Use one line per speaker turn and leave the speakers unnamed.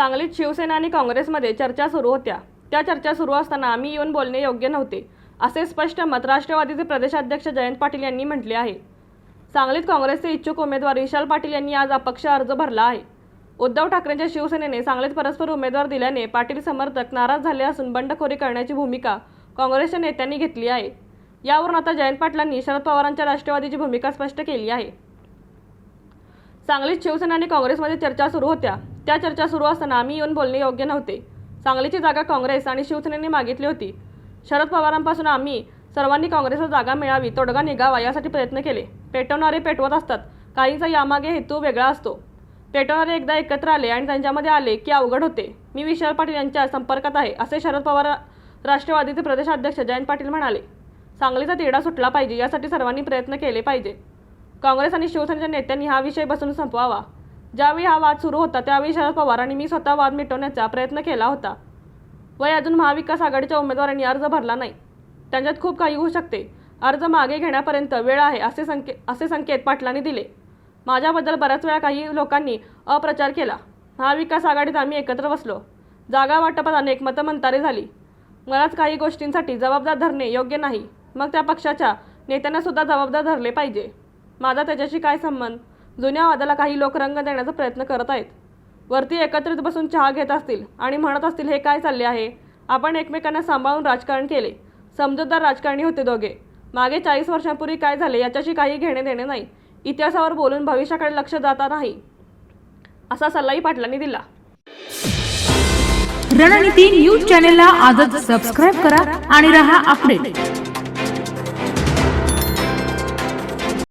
सांगलीत शिवसेना आणि काँग्रेसमध्ये चर्चा सुरू होत्या. त्या चर्चा सुरू असताना आम्ही येऊन बोलणे योग्य नव्हते असे स्पष्ट मत राष्ट्रवादीचे प्रदेशाध्यक्ष जयंत पाटील यांनी म्हटले आहे. सांगलीत काँग्रेसचे इच्छुक उमेदवार विशाल पाटील यांनी आज अपक्ष अर्ज भरला आहे. उद्धव ठाकरेंच्या शिवसेनेने सांगलीत परस्पर उमेदवार दिल्याने पाटील समर्थक नाराज झाले असून बंडखोरी करण्याची भूमिका काँग्रेसच्या नेत्यांनी घेतली आहे. यावरून आता जयंत पाटलांनी शरद पवारांच्या राष्ट्रवादीची भूमिका स्पष्ट केली आहे. सांगलीत शिवसेना आणि काँग्रेसमध्ये चर्चा सुरू होत्या. त्या चर्चा सुरू असताना आम्ही येऊन बोलणे योग्य नव्हते. सांगलीची जागा काँग्रेस आणि शिवसेनेने मागितली होती. शरद पवारांपासून आम्ही सर्वांनी काँग्रेसला जागा मिळावी तोडगा निघावा यासाठी प्रयत्न केले. पेटवणारे पेटवत असतात. काहींचा यामागे हेतू वेगळा असतो. पेटवणारे एकदा एकत्र आले आणि त्यांच्यामध्ये आले की अवघड होते. मी विशाल पाटील यांच्या संपर्कात आहे असे शरद पवार राष्ट्रवादीचे प्रदेशाध्यक्ष जयंत पाटील म्हणाले. सांगलीचा तिढा सुटला पाहिजे यासाठी सर्वांनी प्रयत्न केले पाहिजे. काँग्रेस आणि शिवसेनेच्या नेत्यांनी हा विषय बसून संपवावा. ज्यावेळी हा वाद सुरू होता त्यावेळी शरद पवार आणि मी स्वतः वाद मिटवण्याचा प्रयत्न केला होता. वय अजून महाविकास आघाडीच्या उमेदवारांनी अर्ज भरला नाही. त्यांच्यात खूप काही होऊ शकते. अर्ज मागे घेण्यापर्यंत वेळ आहे असे संके असे संकेत पाटलांनी दिले. माझ्याबद्दल बऱ्याच वेळा काही लोकांनी अप्रचार केला. महाविकास आघाडीत आम्ही एकत्र बसलो. जागा वाटपात अनेक मतमंतारे झाली. मलाच काही गोष्टींसाठी जबाबदार धरणे योग्य नाही. मग त्या पक्षाच्या नेत्यांनासुद्धा जबाबदार धरले पाहिजे. माझा त्याच्याशी काय संबंध? जुन्या वादाला काही लोक रंग देण्याचा प्रयत्न करत आहेत. वरती एकत्रित बसून चहा घेत असतील आणि म्हणत असतील हे काय चालले आहे? आपण एकमेकांना सांभाळून राजकारण केले. समजूतदार राजकारणी होते दोघे. मागे चाळीस वर्षांपूर्वी काय झाले याच्याशी काही घेणे देणे नाही. इतिहासावर बोलून भविष्याकडे लक्ष जाता नाही. असा सल्लाही पाटलांनी दिला.
रणनीती न्यूज चॅनेलला आजच सबस्क्राईब करा आणि रहा अपडेट